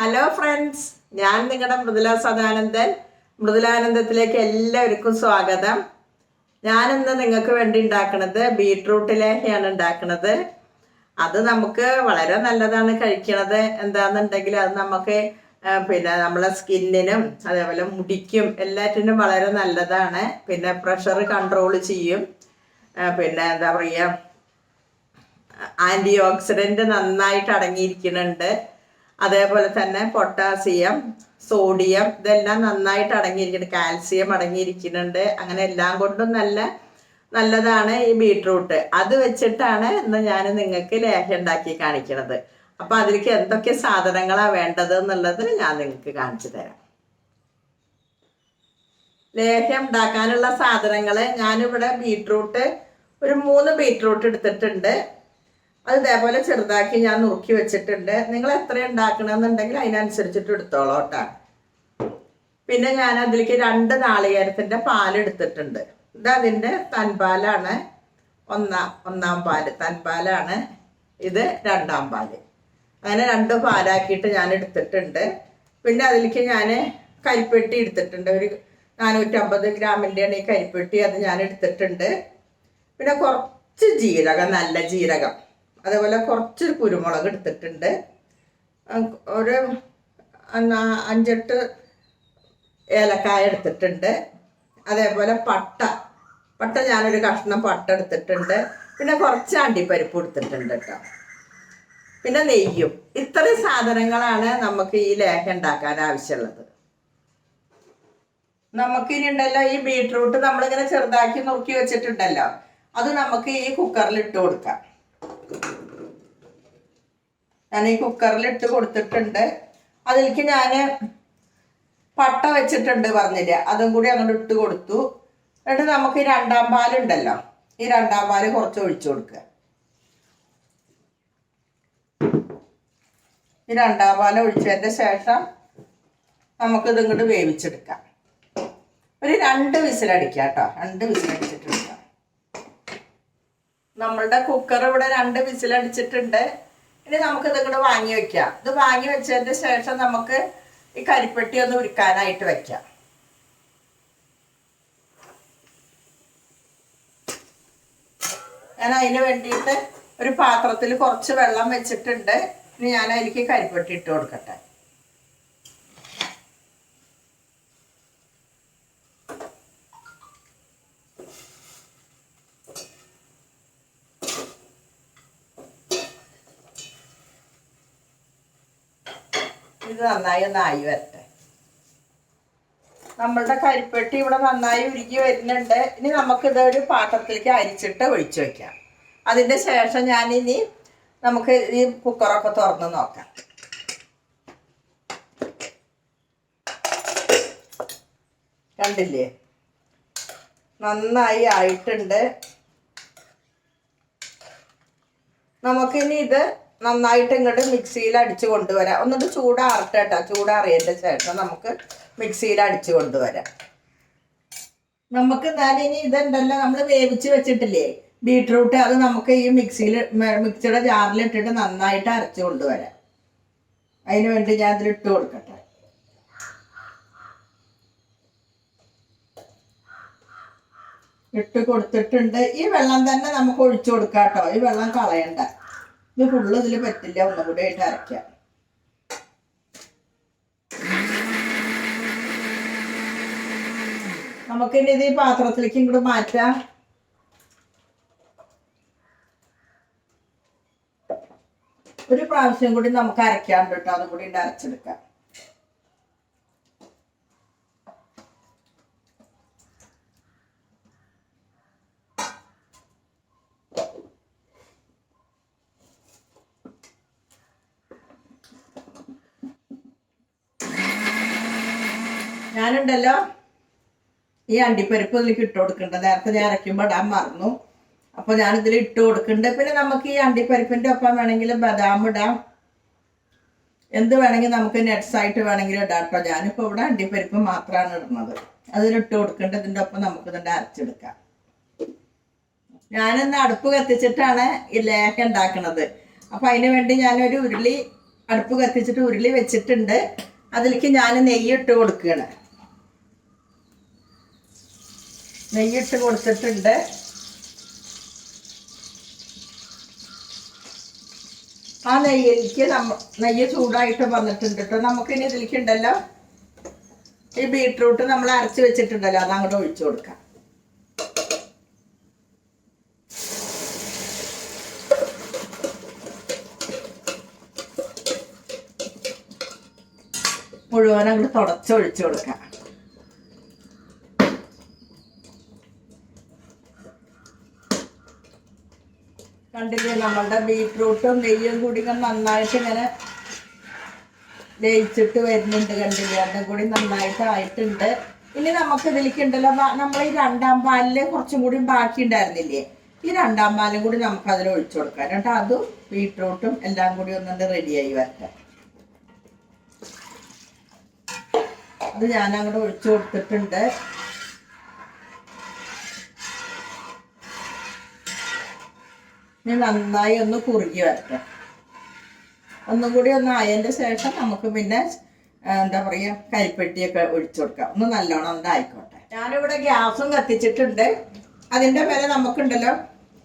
Hello friends ഞാൻ നിങ്ങളുടെ മൃദുല സദാനന്ദൻ. മൃദുലാനന്ദത്തിലേക്ക് എല്ലാവർക്കും സ്വാഗതം. ഞാൻ ഇന്ന് നിങ്ങൾക്ക് വേണ്ടി ഉണ്ടാക്കുന്നത് ബീട്രൂട്ട് ലേഹയാണ് ഉണ്ടാക്കുന്നത്. അത് നമുക്ക് വളരെ നല്ലതാണ് കഴിക്കണത്. എന്താണെന്നുണ്ടെങ്കിൽ അത് നമുക്ക് പിന്നെ നമ്മളെ സ്കിന്നിനും അതേപോലെ മുടിക്കും എല്ലാറ്റിനും വളരെ നല്ലതാണ്. പിന്നെ പ്രഷർ കൺട്രോൾ ചെയ്യും. പിന്നെ എന്താ പറയുക ആന്റി ഓക്സിഡന്റ് നന്നായിട്ട് അടങ്ങിയിരിക്കുന്നുണ്ട്. അതേപോലെ തന്നെ പൊട്ടാസിയം സോഡിയം ഇതെല്ലാം നന്നായിട്ട് അടങ്ങിയിരിക്കുന്നുണ്ട്. കാൽസ്യം അടങ്ങിയിരിക്കുന്നുണ്ട്. അങ്ങനെ എല്ലാം കൊണ്ടും നല്ല നല്ലതാണ് ഈ ബീട്രൂട്ട്. അത് വെച്ചിട്ടാണ് ഇന്ന് ഞാൻ നിങ്ങൾക്ക് ലേഹ ഉണ്ടാക്കി കാണിക്കുന്നത് അപ്പം അതിലേക്ക് എന്തൊക്കെ സാധനങ്ങളാണ് വേണ്ടത് എന്നുള്ളത് ഞാൻ നിങ്ങൾക്ക് കാണിച്ചു തരാം. ലേഹ്യം ഉണ്ടാക്കാനുള്ള സാധനങ്ങൾ ഞാനിവിടെ ബീട്രൂട്ട് ഒരു മൂന്ന് ബീട്രൂട്ട് എടുത്തിട്ടുണ്ട്. അത് ഇതേപോലെ ചെറുതാക്കി ഞാൻ നുറുക്കി വെച്ചിട്ടുണ്ട്. നിങ്ങൾ എത്ര ഉണ്ടാക്കണമെന്നുണ്ടെങ്കിൽ അതിനനുസരിച്ചിട്ട് എടുത്തോളൂ കേട്ടോ. പിന്നെ ഞാൻ അതിലേക്ക് രണ്ട് നാളികേരത്തിന്റെ പാലെടുത്തിട്ടുണ്ട് ഇത് അതിന്റെ തൻപാലാണ്. ഒന്നാം ഒന്നാം പാൽ തൻപാലാണ്. ഇത് രണ്ടാം പാൽ. അങ്ങനെ രണ്ട് പാലാക്കിയിട്ട് ഞാൻ എടുത്തിട്ടുണ്ട്. പിന്നെ അതിലേക്ക് ഞാൻ കരിപ്പെട്ടി എടുത്തിട്ടുണ്ട്. ഒരു നാനൂറ്റമ്പത് ഗ്രാമിന്റെയാണ് ഈ കരിപ്പെട്ടി അത് ഞാൻ എടുത്തിട്ടുണ്ട്. പിന്നെ കുറച്ച് ജീരകം നല്ല ജീരകം. അതേപോലെ കുറച്ച് കുരുമുളക് എടുത്തിട്ടുണ്ട്. ഒരു അഞ്ചെട്ട് ഏലക്കായ എടുത്തിട്ടുണ്ട്. അതേപോലെ പട്ട. പട്ട ഞാനൊരു കഷ്ണം പട്ട എടുത്തിട്ടുണ്ട്. പിന്നെ കുറച്ച് അണ്ടിപ്പരിപ്പ് എടുത്തിട്ടുണ്ട് കേട്ടോ. പിന്നെ നെയ്യും. ഇത്രയും സാധനങ്ങളാണ് നമുക്ക് ഈ ലേഹ ഉണ്ടാക്കാൻ ആവശ്യമുള്ളത്. നമുക്ക് ഇനി ഉണ്ടല്ലോ ഈ ബീട്രൂട്ട് നമ്മളിങ്ങനെ ചെറുതാക്കി നുറുക്കി വെച്ചിട്ടുണ്ടല്ലോ. അത് നമുക്ക് ഈ കുക്കറിൽ ഇട്ട് കൊടുക്കാം. ഞാൻ ഈ കുക്കറിൽ ഇട്ട് കൊടുത്തിട്ടുണ്ട്. അതിലേക്ക് ഞാൻ പട്ട വെച്ചിട്ടുണ്ട് പറഞ്ഞില്ല? അതും കൂടി അങ്ങോട്ട് ഇട്ട് കൊടുത്തു. എന്നിട്ട് നമുക്ക് ഈ രണ്ടാം പാലുണ്ടല്ലോ. ഈ രണ്ടാം പാൽ കുറച്ച് ഒഴിച്ചു കൊടുക്കുക. ഈ രണ്ടാം പാൽ ഒഴിച്ചതിന്റെ ശേഷം നമുക്കിത് ഇങ്ങോട്ട് വേവിച്ചെടുക്കാം. ഒരു രണ്ട് വിസിലടിക്കാം കേട്ടോ. രണ്ട് വിസിലടിച്ചിട്ടെടുക്കാം നമ്മളുടെ കുക്കർ ഇവിടെ രണ്ട് വിസിലടിച്ചിട്ടുണ്ട് ഇനി നമുക്ക് ഇത് ഇങ്ങോട്ട് വാങ്ങി വെക്കാം. ഇത് വാങ്ങി വെച്ചതിന് ശേഷം നമുക്ക് ഈ കരിപ്പെട്ടി ഒന്ന് ഉരുക്കാനായിട്ട് വെക്കാം. ഞാൻ അതിന് വേണ്ടിയിട്ട് ഒരു പാത്രത്തിൽ കുറച്ച് വെള്ളം വെച്ചിട്ടുണ്ട്. ഇനി ഞാൻ അതിലേക്ക് കരിപ്പെട്ടി ഇട്ട് കൊടുക്കട്ടെ. ഇത് നന്നായി ഒന്ന് ആയി വരട്ടെ. നമ്മളുടെ കരിപ്പെട്ടി ഇവിടെ നന്നായി ഉരുകി വരുന്നുണ്ട്. ഇനി നമുക്കിത് ഒരു പാത്രത്തിലേക്ക് അരിച്ചിട്ട് ഒഴിച്ചു വയ്ക്കാം അതിന്റെ ശേഷം ഞാൻ ഇനി നമുക്ക് ഈ കുക്കറൊക്കെ തുറന്ന് നോക്കാം. കണ്ടില്ലേ? നന്നായി ആയിട്ടുണ്ട്. നമുക്കിനി ഇത് നന്നായിട്ട് ഇങ്ങോട്ട് മിക്സിയിൽ അടിച്ച് കൊണ്ടുവരാം. ഒന്നിട്ട് ചൂടാറട്ടെ കേട്ടോ. ചൂടാറിയതിന്റെ ശേഷം നമുക്ക് മിക്സിയിൽ അടിച്ച് കൊണ്ടുവരാം. നമുക്ക് എന്നാലും ഇനി ഇതുണ്ടല്ലോ. നമ്മൾ വേവിച്ച് വെച്ചിട്ടില്ലേ? ബീട്രൂട്ട് അത് നമുക്ക് ഈ മിക്സിയിൽ മിക്സിയുടെ ജാറിൽ ഇട്ടിട്ട് നന്നായിട്ട് അരച്ച് കൊണ്ടുവരാം. അതിന് വേണ്ടി ഞാൻ അതിൽ ഇട്ട് കൊടുക്കട്ടെ. ഇട്ട് കൊടുത്തിട്ടുണ്ട്. ഈ വെള്ളം തന്നെ നമുക്ക് ഒഴിച്ചു കൊടുക്കാം കേട്ടോ. ഈ വെള്ളം കളയണ്ട. ഇത് ഫുള്ള് ഇതിൽ പറ്റില്ല. ഒന്നും കൂടെ ആയിട്ട് അരയ്ക്കാം. നമുക്കിനി ഇത് ഈ പാത്രത്തിലേക്ക് ഇങ്ങോട്ട് മാറ്റാം. ഒരു പ്രാവശ്യം കൂടി നമുക്ക് അരയ്ക്കാണ്ട് കേട്ടോ. അതും കൂടി അരച്ചെടുക്കാം. ഞാനുണ്ടല്ലോ ഈ അണ്ടിപ്പരിപ്പ് ഇതിലേക്ക് ഇട്ട് കൊടുക്കേണ്ടത് നേരത്തെ ഞാൻ അരയ്ക്കുമ്പോൾ ഇടാൻ മറന്നു. അപ്പോൾ ഞാനിതിൽ ഇട്ട് കൊടുക്കുന്നുണ്ട് പിന്നെ നമുക്ക് ഈ അണ്ടിപ്പരിപ്പിന്റെ ഒപ്പം വേണമെങ്കിൽ ബദാം ഇടാം. എന്ത് വേണമെങ്കിൽ നമുക്ക് നെറ്റ്സ് ആയിട്ട് വേണമെങ്കിൽ ഇടാം കേട്ടോ. ഞാനിപ്പോൾ ഇവിടെ അണ്ടിപ്പരിപ്പ് മാത്രമാണ് ഇടുന്നത്. അതിലിട്ട് കൊടുക്കേണ്ടത് ഇതിന്റെ ഒപ്പം നമുക്ക് ഇതിന്റെ അരച്ചെടുക്കാം. ഞാനിന്ന് അടുപ്പ് കത്തിച്ചിട്ടാണ് ഈ ലേഹ ഉണ്ടാക്കുന്നത് അപ്പം അതിന് വേണ്ടി ഞാനൊരു ഉരുളി അടുപ്പ് കത്തിച്ചിട്ട് ഉരുളി വെച്ചിട്ടുണ്ട്. അതിലേക്ക് ഞാൻ നെയ്യ് ഇട്ട് കൊടുക്കുകയാണ്. നെയ്യിട്ട് കൊടുത്തിട്ടുണ്ട്. ആ നെയ്യിലേക്ക് നമ്മ നെയ്യ് ചൂടായിട്ട് വന്നിട്ടുണ്ട് കേട്ടോ നമുക്കിനി ഇതിലേക്ക് ഉണ്ടല്ലോ ഈ ബീട്രൂട്ട് നമ്മൾ അരച്ച് വെച്ചിട്ടുണ്ടല്ലോ അത് അങ്ങോട്ട് ഒഴിച്ചു കൊടുക്കാം. മുഴുവൻ അങ്ങോട്ട് തുടച്ചൊഴിച്ചു കൊടുക്കാം. കണ്ടില്ലേ നമ്മളുടെ ബീട്രൂട്ടും നെയ്യും കൂടി നന്നായിട്ട് ഇങ്ങനെ ലയിച്ചിട്ട് വരുന്നുണ്ട് കണ്ടില്ലേ അതും കൂടി നന്നായിട്ട് ആയിട്ടുണ്ട് ഇനി നമുക്ക് ഇതിലേക്ക് ഉണ്ടല്ലോ നമ്മൾ ഈ രണ്ടാം പാലിൽ കുറച്ചും കൂടി ബാക്കി ഉണ്ടായിരുന്നില്ലേ? ഈ രണ്ടാം പാലും കൂടി നമുക്ക് അതിൽ ഒഴിച്ചു കൊടുക്കാം. കേട്ടോ അതും ബീട്രൂട്ടും എല്ലാം കൂടി ഒന്നുകൊണ്ട് റെഡിയായി വരട്ടെ. അത് ഞാൻ അങ്ങോട്ട് ഒഴിച്ചു കൊടുത്തിട്ടുണ്ട്. ഇനി നന്നായി ഒന്ന് കുറുകി വരട്ടെ. ഒന്നും കൂടി ഒന്ന് ആയതിന്റെ ശേഷം നമുക്ക് പിന്നെ എന്താ പറയുക കരിപ്പെട്ടിയൊക്കെ ഒഴിച്ചു കൊടുക്കാം. ഒന്ന് നല്ലോണം ഒന്ന് ആയിക്കോട്ടെ. ഞാനിവിടെ ഗ്യാസും കത്തിച്ചിട്ടുണ്ട്. അതിന്റെ മേലെ നമുക്കുണ്ടല്ലോ.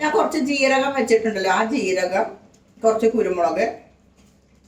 ഞാൻ കുറച്ച് ജീരകം വെച്ചിട്ടുണ്ടല്ലോ. ആ ജീരകം കുറച്ച് കുരുമുളക്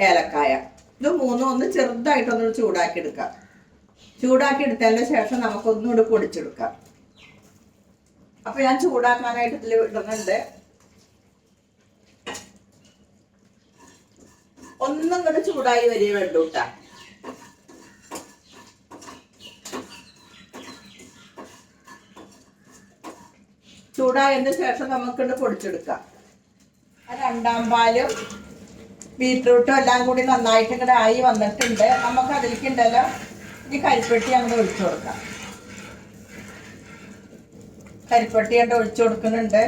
ഏലക്കായ. ഇത് മൂന്നും ഒന്ന് ചെറുതായിട്ടൊന്ന് ചൂടാക്കി എടുക്കാം. ചൂടാക്കി എടുത്തതിന് ശേഷം നമുക്കൊന്നുകൂടി പൊടിച്ചെടുക്കാം. അപ്പൊ ഞാൻ ചൂടാക്കാനായിട്ട് ഇതിൽ ഇടുന്നുണ്ട്. ഒന്നും കൂടെ ചൂടായി വരിക കേട്ടാ ചൂടായതിന് ശേഷം നമുക്കിട്ട് പൊടിച്ചെടുക്കാം. രണ്ടാം പാലും ബീട്രൂട്ടും എല്ലാം കൂടി നന്നായിട്ട് ഇങ്ങോട്ട് ആയി വന്നിട്ടുണ്ട്. നമുക്ക് അതിലേക്ക് ഉണ്ടല്ലോ ഈ കരിപ്പെട്ടി അങ്ങോട്ട് ഒഴിച്ചു കൊടുക്കാം. കരിപ്പെട്ടി അങ്ങോട്ട് ഒഴിച്ചു കൊടുക്കുന്നുണ്ട്.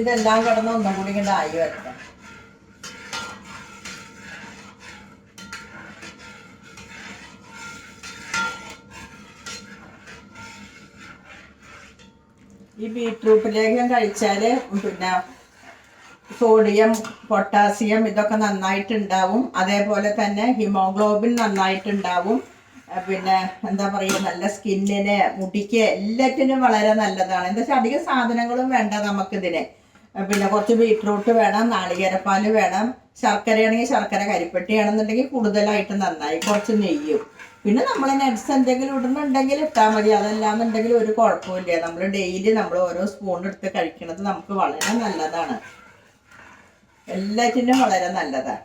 ഇതെല്ലാം കിടന്ന് ഒന്നും കൂടി ഇങ്ങനെ ആയി വരട്ടെ. ഈ ബീട്രൂട്ട് ലേഖം കഴിച്ചാൽ പിന്നെ സോഡിയം പൊട്ടാസ്യം ഇതൊക്കെ നന്നായിട്ടുണ്ടാവും. അതേപോലെ തന്നെ ഹിമോഗ്ലോബിൻ നന്നായിട്ടുണ്ടാവും. പിന്നെ എന്താ പറയുക നല്ല സ്കിന്നിന് മുടിക്ക് എല്ലാറ്റിനും വളരെ നല്ലതാണ്. എന്താ വെച്ചാൽ അധികം സാധനങ്ങളും വേണ്ട നമുക്കിതിന്. പിന്നെ കുറച്ച് ബീട്രൂട്ട് വേണം നാളികേരപ്പാൽ വേണം ശർക്കരയാണെങ്കിൽ ശർക്കര കരിപ്പെട്ടിയാണെന്നുണ്ടെങ്കിൽ കൂടുതലായിട്ട് നന്നായി കുറച്ച് നെയ്യും. പിന്നെ നമ്മൾ നട്സ് എന്തെങ്കിലും ഇടുന്നുണ്ടെങ്കിൽ ഇട്ടാൽ മതി. അതല്ലാന്നുണ്ടെങ്കിൽ ഒരു കുഴപ്പമില്ല നമ്മൾ ഡെയിലി നമ്മൾ ഓരോ സ്പൂൺ എടുത്ത് കഴിക്കുന്നത് നമുക്ക് വളരെ നല്ലതാണ്. എല്ലാറ്റിനും വളരെ നല്ലതാണ്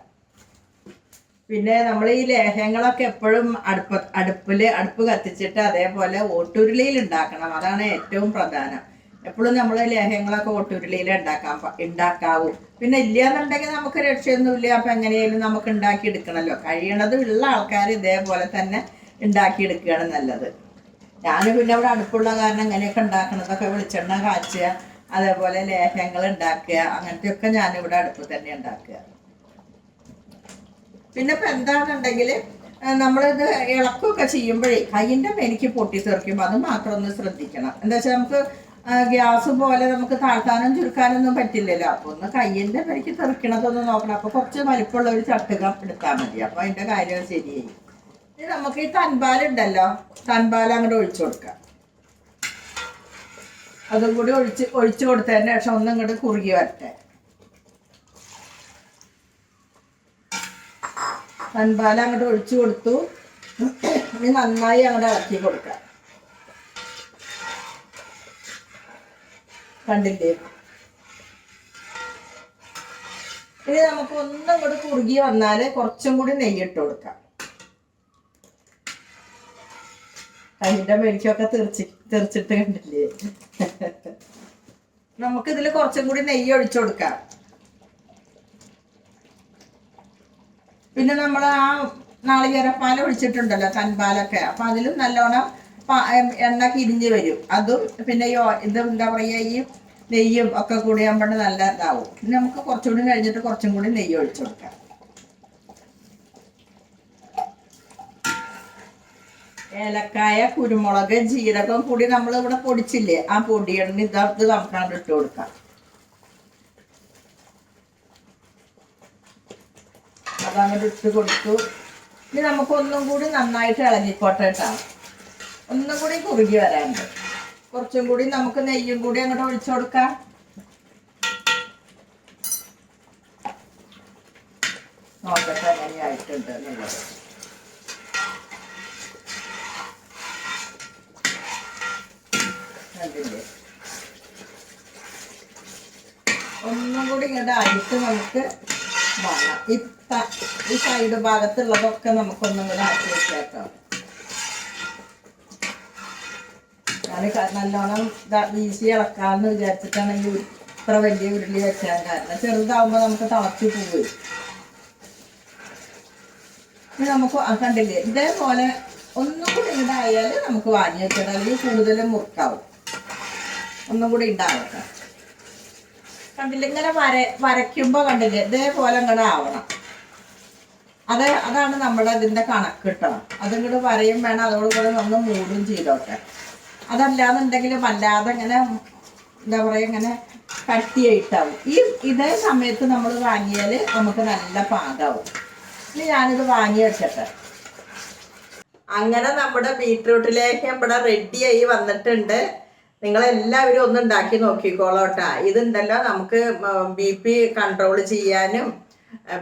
പിന്നെ നമ്മൾ ഈ ലേഹ്യങ്ങളൊക്കെ എപ്പോഴും അടുപ്പ അടുപ്പിൽ അടുപ്പ് കത്തിച്ചിട്ട് അതേപോലെ ഓട്ടുരുളിയിൽ ഉണ്ടാക്കണം അതാണ് ഏറ്റവും പ്രധാനം. എപ്പോഴും നമ്മൾ ലേഹ്യങ്ങളൊക്കെ ഓട്ടുരുളിയിൽ ഉണ്ടാക്കാൻ ഉണ്ടാക്കാവൂ പിന്നെ ഇല്ല എന്നുണ്ടെങ്കിൽ നമുക്ക് രക്ഷയൊന്നുമില്ല. അപ്പം എങ്ങനെയായാലും നമുക്ക് ഉണ്ടാക്കി എടുക്കണമല്ലോ കഴിയണത് ഉള്ള ആൾക്കാർ ഇതേപോലെ തന്നെ ഉണ്ടാക്കിയെടുക്കുകയാണ് നല്ലത്. ഞാൻ പിന്നെ ഇവിടെ അടുപ്പുള്ള കാരണം ഇങ്ങനെയൊക്കെ ഉണ്ടാക്കണതൊക്കെ വെളിച്ചെണ്ണ കാച്ചുക അതേപോലെ ലേഹ്യങ്ങൾ ഉണ്ടാക്കുക അങ്ങനത്തെയൊക്കെ ഞാനിവിടെ അടുപ്പ് തന്നെ ഉണ്ടാക്കുക പിന്നെ ഇപ്പം എന്താണെന്നുണ്ടെങ്കിൽ നമ്മളിത് ഇളക്കുകയൊക്കെ ചെയ്യുമ്പോഴേ കയ്യിന്റെ മേനിക്ക് പൊട്ടി തെറിക്കുമ്പോൾ അത് മാത്രം ഒന്ന് ശ്രദ്ധിക്കണം. എന്താ വെച്ചാൽ നമുക്ക് ഗ്യാസ് പോലെ നമുക്ക് താഴ്ത്താനും ചുരുക്കാനൊന്നും പറ്റില്ലല്ലോ. അപ്പൊ ഒന്ന് കയ്യിന്റെ പരിക്ക് തെറിക്കണതൊന്ന് നോക്കണം. അപ്പൊ കുറച്ച് വലിപ്പമുള്ള ഒരു ചട്ടുക എടുത്താൽ മതി. അപ്പൊ അതിന്റെ കാര്യം ശരിയായി. ഇനി നമുക്ക് ഈ തൻപാലുണ്ടല്ലോ തൻപാൽ അങ്ങോട്ട് ഒഴിച്ചു കൊടുക്കാം. അതും കൂടി ഒഴിച്ച് ഒഴിച്ചു കൊടുത്തതിന് ശേഷം ഒന്ന് ഇങ്ങോട്ട് കുറുകി വരട്ടെ. തൻപാൽ അങ്ങോട്ട് ഒഴിച്ചു കൊടുത്തു. ഇനി നന്നായി അങ്ങോട്ട് ഇളക്കി കൊടുക്കാം. കണ്ടില്ലേ? ഇനി നമുക്ക് ഒന്നും കൂടി കുറുകി വന്നാൽ കുറച്ചും കൂടി നെയ്യിട്ട് കൊടുക്കാം. അതിന്റെ മേടിക്കൊക്കെ തെറിച്ച് തെറിച്ചിട്ട് കണ്ടില്ലേ? നമുക്ക് ഇതിൽ കുറച്ചും കൂടി നെയ്യ് ഒഴിച്ചു കൊടുക്കാം. പിന്നെ നമ്മൾ ആ നാളികേരപ്പാൽ ഒഴിച്ചിട്ടുണ്ടല്ലോ തൻപാലൊക്കെ അപ്പം അതിലും നല്ലോണം എണ്ണ കിരിഞ്ഞ് വരും. അതും പിന്നെ ഇത് എന്താ പറയുക ഈ നെയ്യും ഒക്കെ കൂടി ആകുമ്പോൾ നല്ല ഇതാവും. പിന്നെ നമുക്ക് കുറച്ചുകൂടി കഴിഞ്ഞിട്ട് കുറച്ചും കൂടി നെയ്യ് ഒഴിച്ചു കൊടുക്കാം. ഏലക്കായ കുരുമുളക് ജീരകം കൂടി നമ്മൾ ഇവിടെ പൊടിച്ചില്ലേ ആ പൊടിയെണ്ണ ഇത് ഇത് നമുക്കാണ്ട് ഇട്ട് കൊടുക്കാം. അതങ്ങോട്ട് ഇട്ട് കൊടുത്തു. ഇനി നമുക്കൊന്നും കൂടി നന്നായിട്ട് ഇളകിക്കോട്ടെ കേട്ടോ ഒന്നും കൂടി കുറുകി വരാനുണ്ട്. കുറച്ചും കൂടി നമുക്ക് നെയ്യും കൂടി അങ്ങോട്ട് ഒഴിച്ചു കൊടുക്കാം. നോക്കട്ടെ എങ്ങനെയായിട്ടുണ്ട് എന്നുള്ളത്. ഒന്നും കൂടി ഇങ്ങോട്ട് ആയിട്ട് നമുക്ക് വാങ്ങാം ഈ സൈഡ് ഭാഗത്തുള്ളതൊക്കെ നമുക്കൊന്നും കൂടെ ആക്കി വെച്ചേക്കാം ഞാൻ നല്ലോണം ഈസി ഇളക്കാന്ന് വിചാരിച്ചിട്ടാണെങ്കിൽ ഇത്ര വലിയ ഉരുളി വെച്ചാൽ കാരണം. ചെറുതാവുമ്പോൾ നമുക്ക് തളച്ചു പോവുകയും ഇനി നമുക്ക് കണ്ടില്ലേ ഇതേപോലെ ഒന്നും കൂടി ഉണ്ടായാൽ നമുക്ക് വാങ്ങി വെച്ചാൽ അല്ലെങ്കിൽ കൂടുതലും മുറുക്കാവും. ഒന്നും കൂടി ഉണ്ടാവട്ടെ കണ്ടില്ല ഇങ്ങനെ വര വരയ്ക്കുമ്പോൾ കണ്ടില്ലേ ഇതേപോലെ ഇങ്ങോട്ട് ആവണം. അത് അതാണ് നമ്മുടെ ഇതിന്റെ കണക്ക് കേട്ടോ അതിങ്ങോട്ട് വരയും വേണം അതോടുകൂടെ ഒന്ന് മൂടും ചെയ്തോട്ടെ. അതല്ലാന്നുണ്ടെങ്കിൽ വല്ലാതെ ഇങ്ങനെ എന്താ പറയുക ഇങ്ങനെ കട്ടിയായിട്ടാവും. ഈ ഇതേ സമയത്ത് നമ്മൾ വാങ്ങിയാൽ നമുക്ക് നല്ല പാകാവും. ഇനി ഞാനിത് വാങ്ങി വെച്ചിട്ട് അങ്ങനെ നമ്മുടെ ബീട്രൂട്ടിലേക്ക് ഇവിടെ റെഡിയായി വന്നിട്ടുണ്ട്. നിങ്ങളെല്ലാവരും ഒന്ന് ഉണ്ടാക്കി നോക്കിക്കോളോട്ടാ. ഇതുണ്ടല്ലോ നമുക്ക് ബി പി കൺട്രോൾ ചെയ്യാനും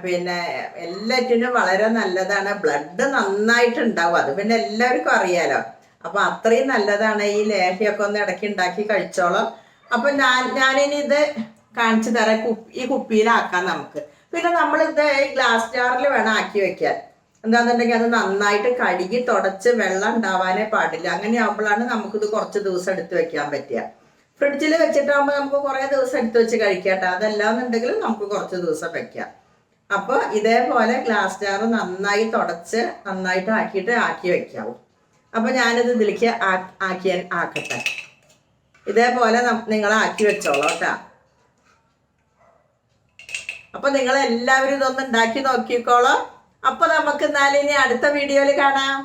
പിന്നെ എല്ലാറ്റിനും വളരെ നല്ലതാണ്. ബ്ലഡ് നന്നായിട്ടുണ്ടാവും. അത് പിന്നെ എല്ലാവർക്കും അറിയാലോ. അപ്പൊ അത്രയും നല്ലതാണ് ഈ ലേഹ്യമൊക്കെ ഒന്ന് ഇടയ്ക്ക് ഉണ്ടാക്കി കഴിച്ചോളാം. അപ്പൊ ഞാൻ ഞാനിനി ഇത് കാണിച്ചു തരാം. ഈ കുപ്പിയിലാക്കാം നമുക്ക്. പിന്നെ നമ്മൾ ഇത് ഗ്ലാസ് ജാറിൽ വേണം ആക്കി വെക്കാൻ. എന്താണെന്നുണ്ടെങ്കിൽ അത് നന്നായിട്ട് കഴുകി തുടച്ച് വെള്ളം ഉണ്ടാവാനേ പാടില്ല. അങ്ങനെ ആകുമ്പോഴാണ് നമുക്കിത് കുറച്ച് ദിവസം എടുത്ത് വെക്കാൻ പറ്റുക. ഫ്രിഡ്ജിൽ വെച്ചിട്ടാകുമ്പോൾ നമുക്ക് കുറേ ദിവസം എടുത്ത് വെച്ച് കഴിക്കാട്ടോ. അതല്ലാന്നുണ്ടെങ്കിൽ നമുക്ക് കുറച്ച് ദിവസം വെക്കാം. അപ്പോൾ ഇതേപോലെ ഗ്ലാസ് ജാർ നന്നായി തുടച്ച് നന്നായിട്ട് ആക്കിയിട്ട് ആക്കി വെക്കാവും. അപ്പോൾ ഞാനിത് ഇതിലേക്ക് ആക്കിയാൻ ആക്കട്ടെ. ഇതേപോലെ നിങ്ങൾ ആക്കി വെച്ചോളൂ കേട്ടോ. അപ്പൊ നിങ്ങൾ എല്ലാവരും ഇതൊന്ന് ഉണ്ടാക്കി നോക്കിക്കോളൂ. അപ്പൊ നമുക്ക് ഇനി അടുത്ത വീഡിയോയിൽ കാണാം.